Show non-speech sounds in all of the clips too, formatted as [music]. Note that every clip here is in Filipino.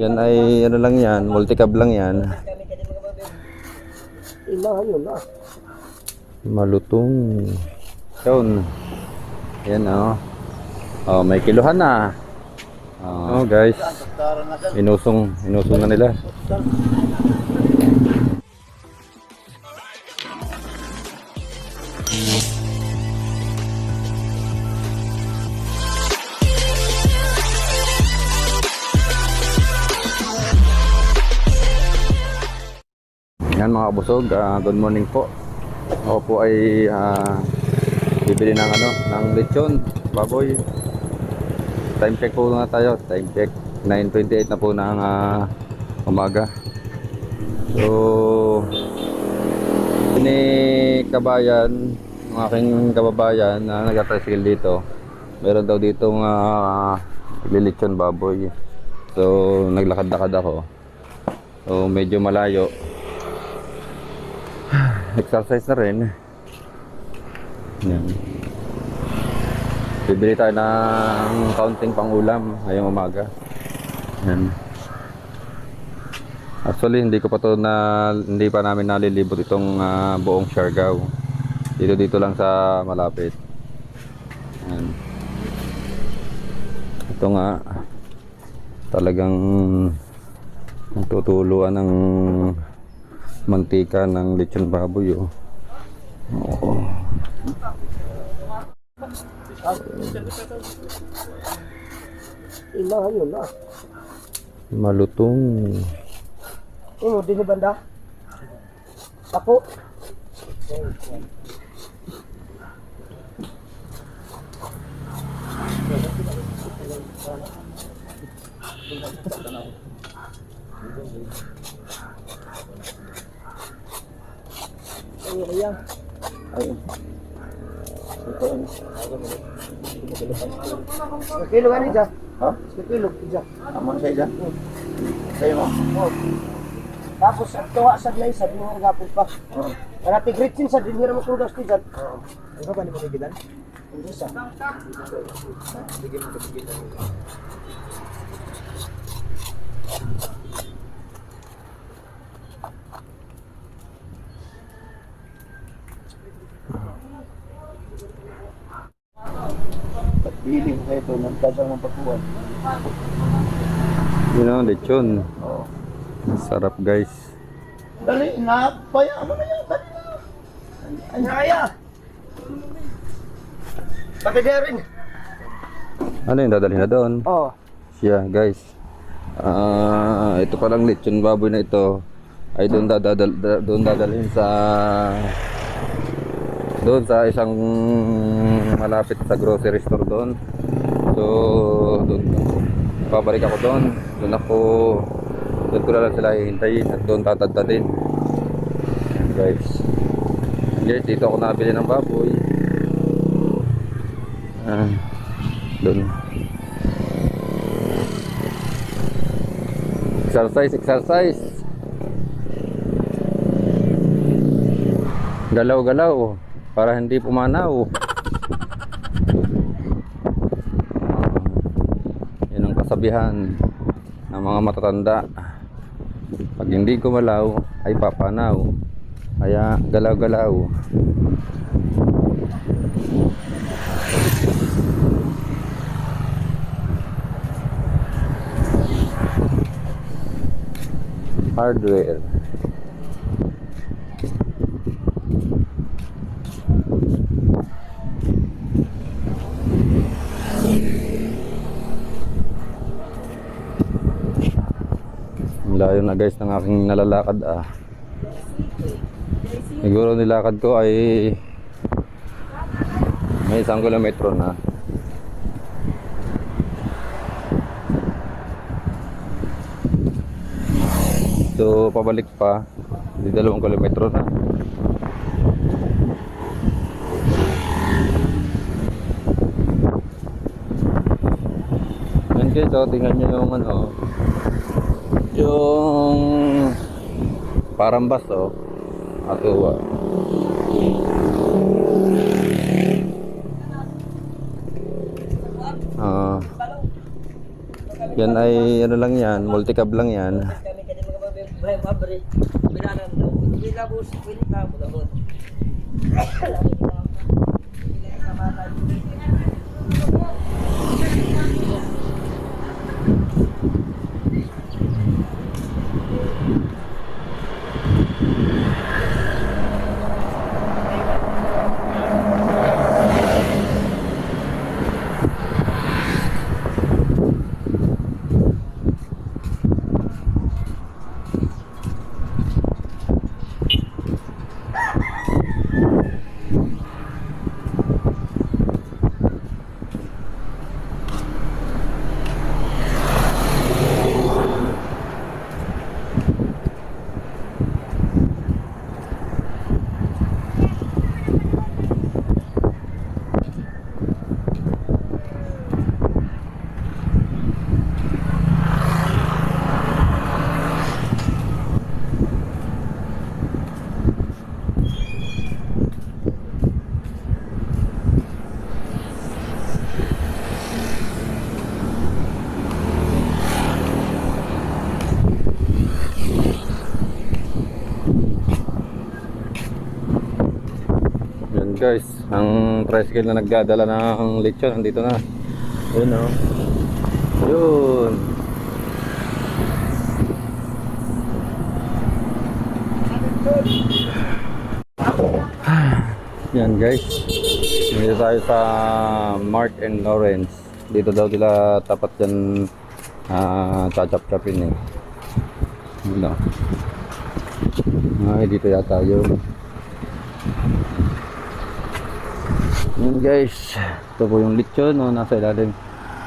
Yan ay ano lang yan, multicab lang yan. Ah. Malutong. Yun. Yan oh. Oh, may kiluhan na. Oh, guys. Inusong, inusong na nila. Yan mga kabusog, ah, good morning po. Ako po ay ah, bibili ng ano, ng lechon, baboy. Time check po na tayo, time check. 9.28 na po ng ah, umaga. So, ini kabayan, ng aking kababayan na nag-tricycle dito. Meron daw dito nga lilitsyon baboy. So, naglakad-lakad ako. So, medyo malayo exercise na rin. Yan. Bibili tayo ng kaunting pangulam ngayong umaga. Yan. Actually, hindi ko pa to na hindi pa namin nalilibot itong ah, buong Siargao. Dito dito lang sa malapit. Yan. Ito nga talagang tutuluan ng mantika ng lechon baboy oh. Oo. Ilahan yun ah. Malutong. Oo, di ni banda. Ako. Ayan. Ayun. Ito. Kilo ka ni Jack? Ha? Kilo, Jack. Amon sa ida. Sa'yo. Tapos at tuwa sa glay sa dinher gapon pa. Oo. Para tigritsin sa dinher mo tugas ti Jack. Ano ba kayo ito, nagdadang ng pagkuhan. Yun ang lechon. Oo. Sarap guys. Dali, napaya mo na yan. Dali na. Ay, kaya. Pati rin. Ano yung dadalhin na doon? Oh. Siya guys. Ah, ito palang lechon baboy na ito ay doon dadal da- doon dadalhin sa doon sa isang malapit sa grocery store doon. So, doon babalik ako doon. Doon ako doon ko na lang sila hihintayin at doon tatadalhin. Ayan, guys. Guys, dito ako nabili ng baboy. Ah, doon. Exercise, exercise. Galaw-galaw para hindi pumanaw. Kasabihan ng mga matatanda. Pag hindi gumalaw, ay papanaw. Kaya galaw-galaw. Hardware. Layo na guys ng aking nalalakad ah. Siguro nilakad ko ay may isang kilometro na. So pabalik pa, di dalawang kilometro na. Yan guys, oh, tingnan nyo yung ano, yung parang bus oh, atuwa. Ah, Yan ay ano lang yan, multicab lang yan. Guys, ang tricycle na nagdadala ng lechon nandito na. Yun oh. Yun. Yan guys. Dito tayo sa Mark and Lawrence. Dito daw sila tapat yan ah chachap-chapin eh. Yun oh. Ay, dito yata yun. Yun guys, ito po yung lechon no, nasa ilalim,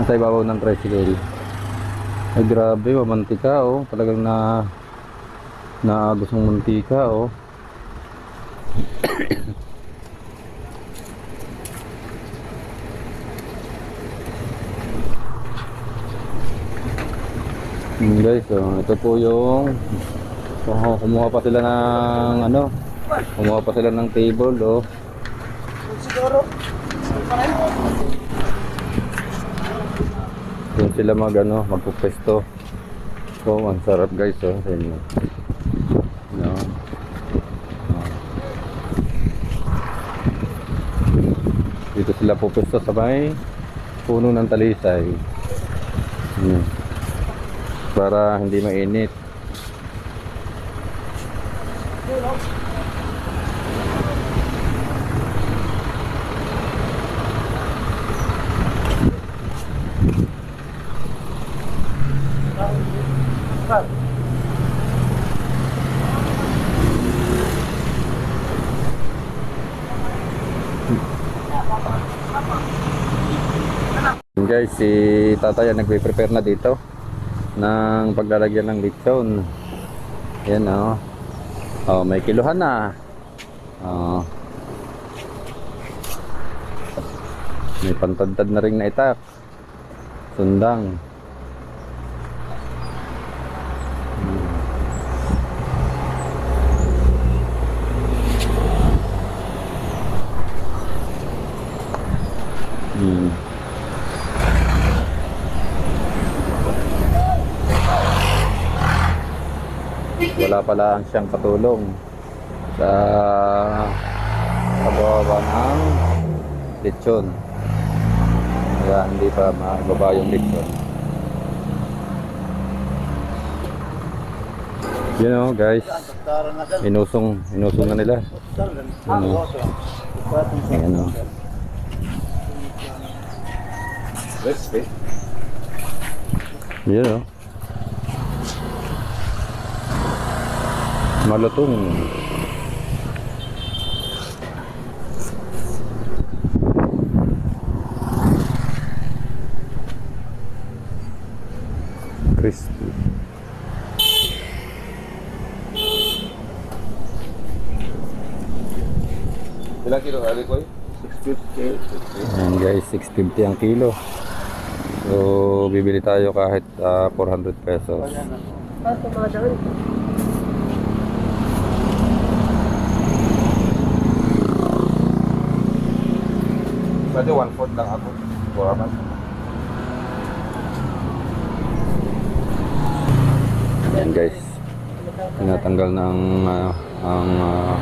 nasa ibabaw ng tricycle. Ay grabe, mamantika oh, talagang na naagos ng mantika oh. [coughs] Yun guys, oh, ito po yung oh, kumuha pa sila ng ano, kumuha pa sila ng table oh. Sila mag ano, magpupesto. So, ang sarap guys, oh, sa inyo. No. Dito sila pupesto sa may puno ng talisay. Hmm. Para hindi mainit. Guys, si tatay ang nagpe-prepare na dito ng paglalagyan ng lechon. Yan oh. Oh, may kiluhan na. Oh. May pantadtad na rin na itak. Sundang. Hmm. Wala pala ang siyang katulong. Sa pagbawa ng lechon. Kaya hindi pa mababa yung lechon. You know guys inusong inusong na nila. Ano? Ayan o yun o malutong crispy Ilang kilo ali ko? 650. Ayan guys 650 ang kilo so bibili tayo kahit ah, 400 pesos Ah, tumadaan. Pwede one fourth lang ako. Buraman. Ayan guys. Tinatanggal ng ano, ang ah,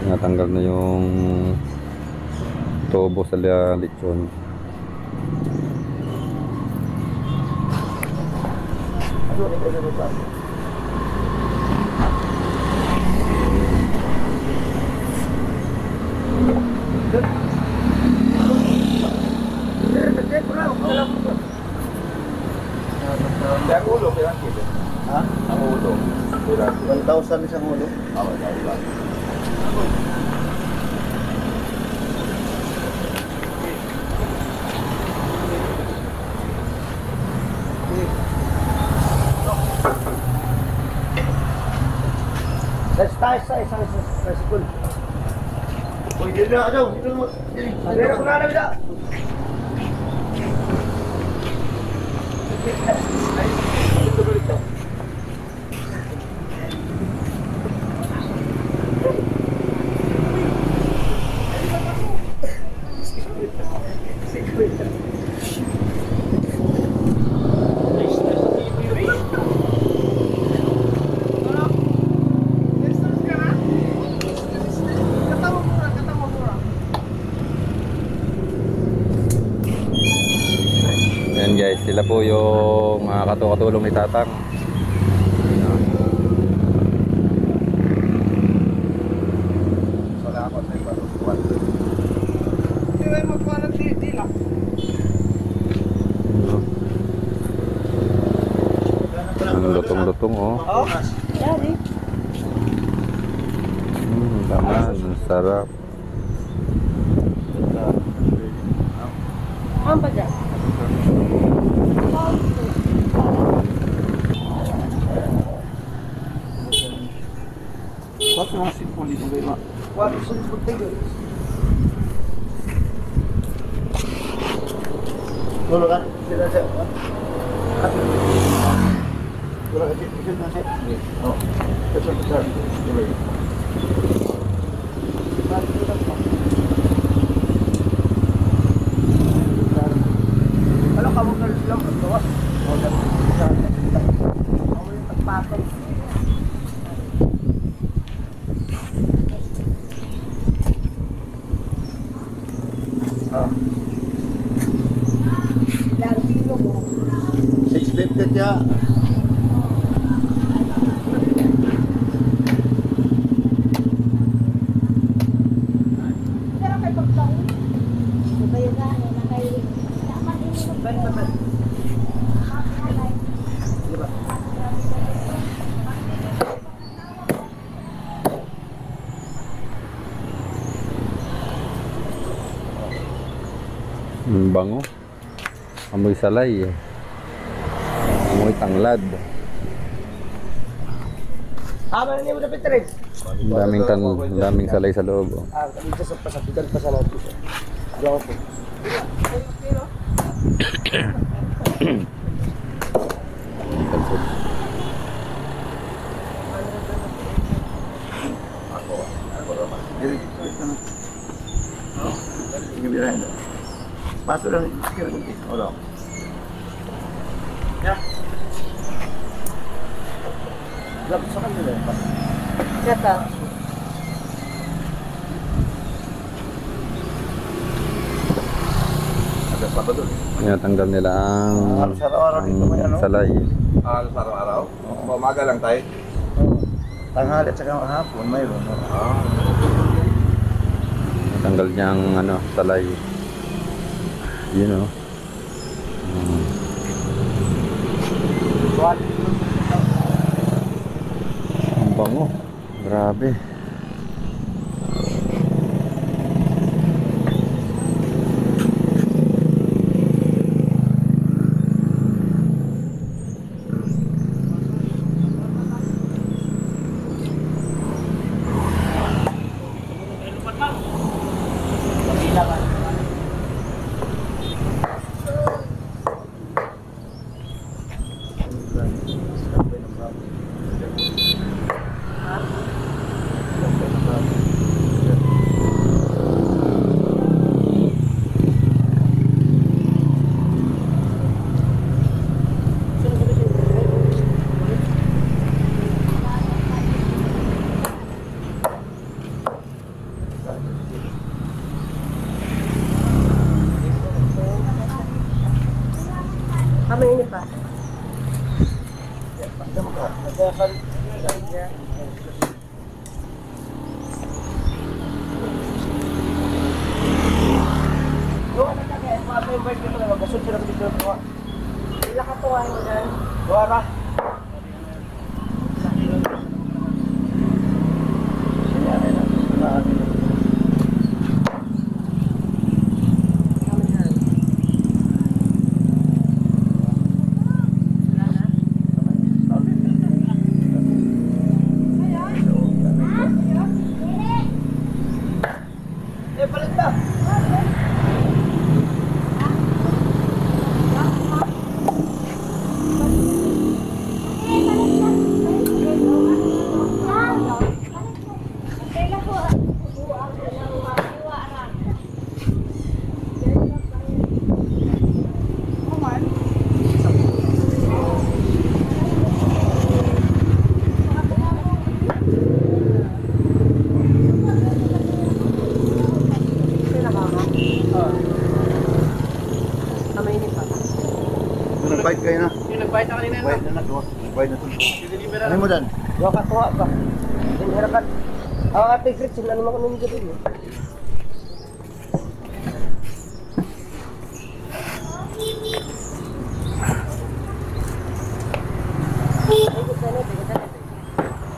tinatanggal na yung tubo sa lechon. Ang ulo, kaya ang kilo. Ha? Ang ulo. 1,000 isang ulo? Oo, 1,000. Tayo sa isang sa school. Dito na, ano? Dito na. Kung ano na? Ayan guys, sila po yung uh, katulong ni Tatang. Ang lutong-lutong oh. Oh, Mm, laman, sarap. Ang pa dyan? Bakit mga sipon dito kayo ma? what is it for tayo? Tulog ka? Sila siya. Tulog ka? Sila na siya. Oo. Kasi sa tulog. Ano ka mo ka lang pagkawas? O, dami sa Ako yung tagpatol. Ah. 650 siya. Pero kay pagkain. Kayo na, na kay... Dapat ininom Ben, ben, ben. Di ba? Ang bango. Amoy salay. eh. Tanglad. Ah, man niyo na Petres. Ang daming, tan ang daming salay sa loob. oh. Ah, dito sa pasabitan pa sa natin. Diyan po. Talsot. Dili, dili ka na. Oo. Sige, birahin na. Paso lang. Sige. Wala. Grabe sa kanila. Pa ba doon? Tinatanggal nila ang, Halos araw-araw dito may ano? ang salay. Halos araw-araw? Umaga lang tayo? Tanghali at saka hapon, mayroon. Ah. Tanggal niya ang ano, salay. Yun oh. Mm. Ang bango. Grabe. Mo dan? Yung katuwa pa. Yung hirakan. Ang ating grits, yung ano mga nung gabi mo.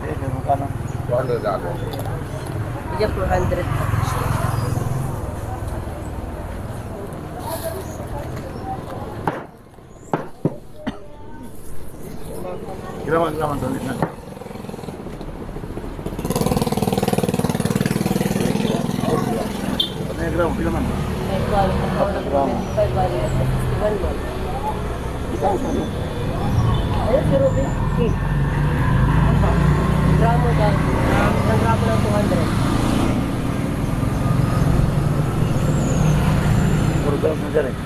Eh, meron ka na. 200 ako. Bigyan 400. Kailangan, kailangan doon na. Ano yung gram? Kailangan. Five bali. Gram. Five bali. One month. Isang sabi. Ayun, si Ruby. Cake. Gramo daw. Isang gramo ng 200. Puro gram na dyan eh.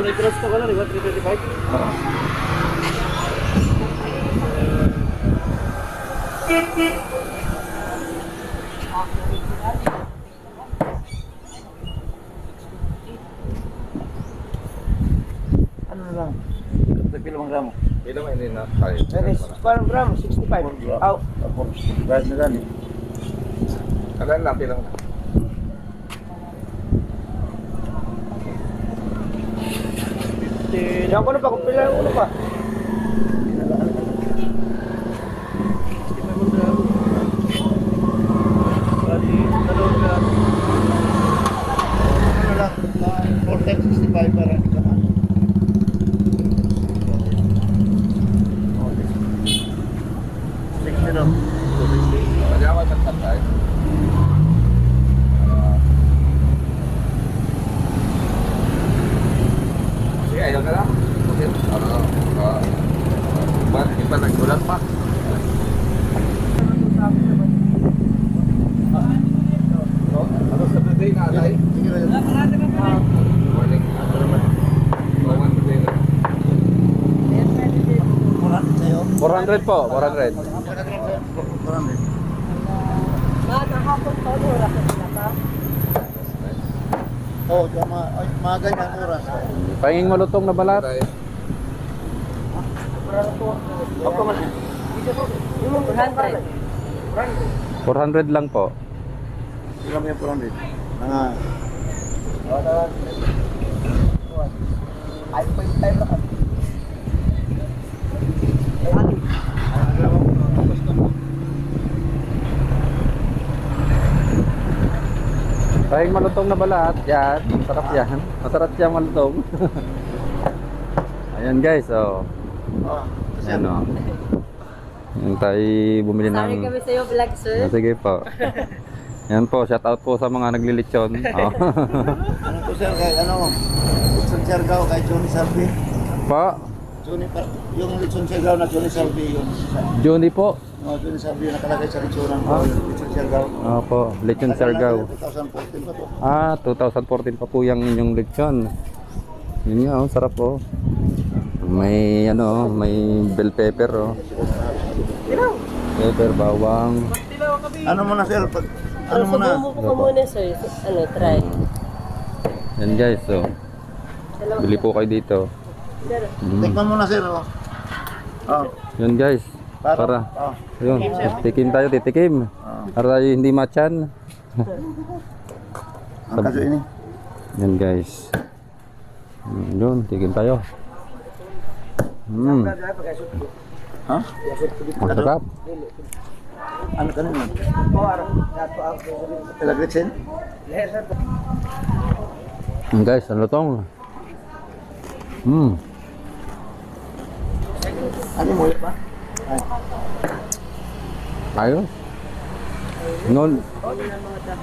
Kung i-cross ko lang, di ba? 325? Oo. Ano na lang? Kapag gram? Ilan may hindi na tayo? Parang gramo, 65. Aw. Ako, kahit na gani. Kalan lang, pilang na. Diyan ko na pa, kung pila yung. Ano lang? 4 times 65 para hindi ka ano. Sixty lang. Pwede ako sa tayo. Sige, ayaw ka lang. Okay. Ano, ah, ba't di pa nagsulat pa? No? Ano sa birthday na atay? Sige lang. Morning. Oh, one birthday na. Mura sa'yo. 400 po, 400. Marami. Ma, nakapot pa mo, rakat na pa. Oo, oh, mga, ay, mga ganyan oras. Pahinging malutong na balat. Ako man. Yung 100. 400 lang po. Sila mo yung 400. Mga, Ay, pa yung time na ka. Ay, ali. Pahing malutong na balat. Yan. Masarap yan. Masarap yan malutong. [laughs] Ayan guys, oh. oh, Ayan oh. Yan tayo bumili Sorry ng... kami sa'yo, vlog sir. Ah, sige po. [laughs] Yan po, shout out po sa mga naglilitsyon. [laughs] Oh. ano po sir, kay ano, Litson Siargao, kay Johnny Salvi. po, Johnny, yung Litson Siargao na Johnny Salvi, yun. Johnny po. Oh, Johnny Salvi yung nakalagay sa Ah. yung Litson Siargao. Opo, lechon Siargao. 2014 pa to. Ah, 2014 pa po yung inyong lechon. Yun nga, oh, sarap po. May ano, may bell pepper oh. Pepper, bawang. Ano muna sir, pag, ano muna? Subumo ko muna, sir. Ano, try. Yan guys, so. Bili po kayo dito. Mm. Tikman mo na sir, oh. Oh, Yun guys. Para. Para. Oh. Yun. Tikim tayo, titikim. oh. Para tayo hindi machan. Ang kaso ini. Yan guys. Yun, tikim tayo. Mm, Ha? ang sarap. Ano ka naman? Ilagritsin? Mm, guys, ang lutong. Mm. Ano mo ba? Ayos. No,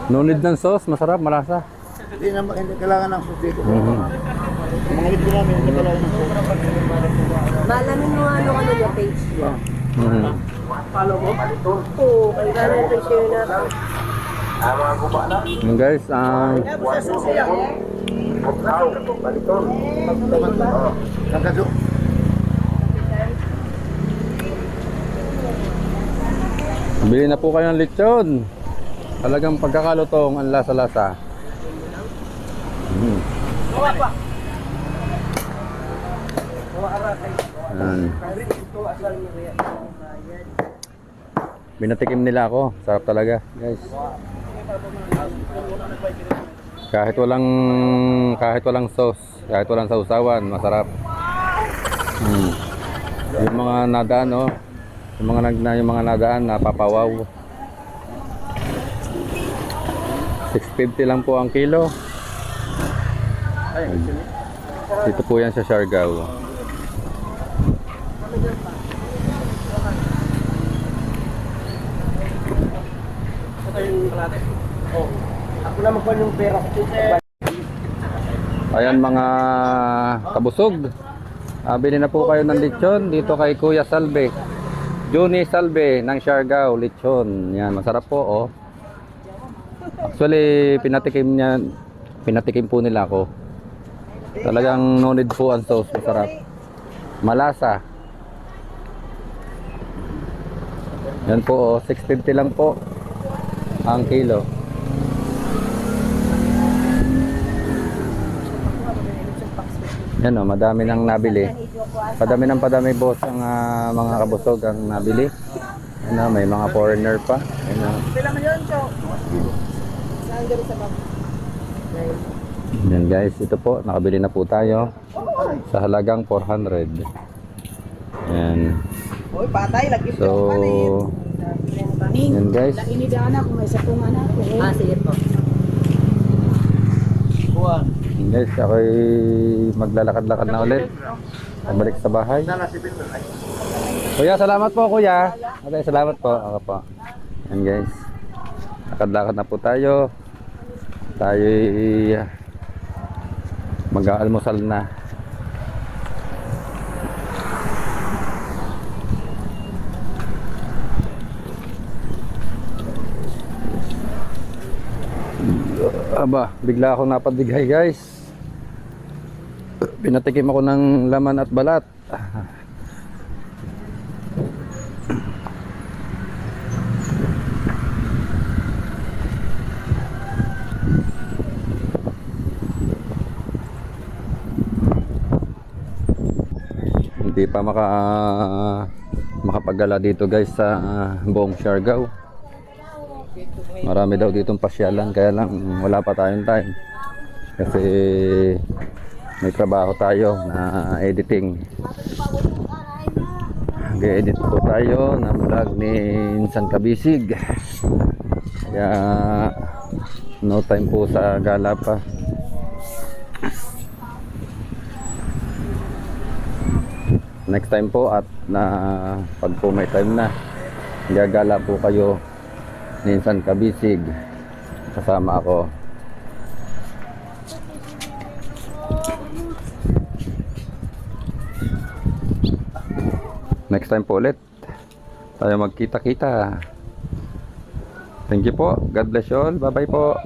no need ng sauce, masarap, malasa. Hindi na hindi kailangan ng susi ko. Mhm. Mga libro namin, hindi kailangan ng susi. Malamin mo ano ano yung page. Mhm. Oo, kaya gano'n ito share na. Yun guys, ang Ang bili na po kayo ng lechon. Talagang pagkakalutong ang lasa-lasa. Mm. Yan. Binatikim nila ako. Sarap talaga, guys. Kahit walang kahit walang sauce, kahit walang sausawan, masarap. Hmm. Yung mga nadaan, oh. Yung mga nag yung mga nadaan napapawaw. 650 lang po ang kilo. Dito po yan sa Siargao. Oh. Ako na magkuhan yung pera ko. Ayan mga kabusog. Ah, bili na po kayo ng lechon dito kay Kuya Salve. Juni Salve ng Siargao, lechon. Yan, masarap po oh. Actually, pinatikim niya, pinatikim po nila ako. Talagang no need po ang sauce, masarap. Malasa. Yan po oh, 650 lang po ang kilo. Yan o, madami nang nabili. Padami ng padami boss ang ah, mga kabusog ang nabili. Ano, may mga foreigner pa. Ano. Yan guys, ito po, nakabili na po tayo sa halagang 400. Yan. Uy, patay. Lagi So, yan guys. Ah, sige po. Yan guys, ako'y maglalakad-lakad na ulit. Pabalik sa bahay. Kuya, salamat po kuya. Okay, salamat po. Ako po. Yan guys. Lakad-lakad na po tayo. Tayo mag-aalmusal na. Aba, bigla akong napadigay guys. Pinatikim ako ng laman at balat. hindi pa maka makapagala dito guys sa ah, buong Siargao marami daw ditong pasyalan kaya lang wala pa tayong time kasi may trabaho tayo na editing. Nag-edit po tayo ng vlog ni Insan Kabisig. Kaya no time po sa gala pa. Next time po at na pag po may time na gagala po kayo minsan kabisig. Kasama ako next time po ulit. Tayo magkita kita thank you po. God bless you all. Bye bye po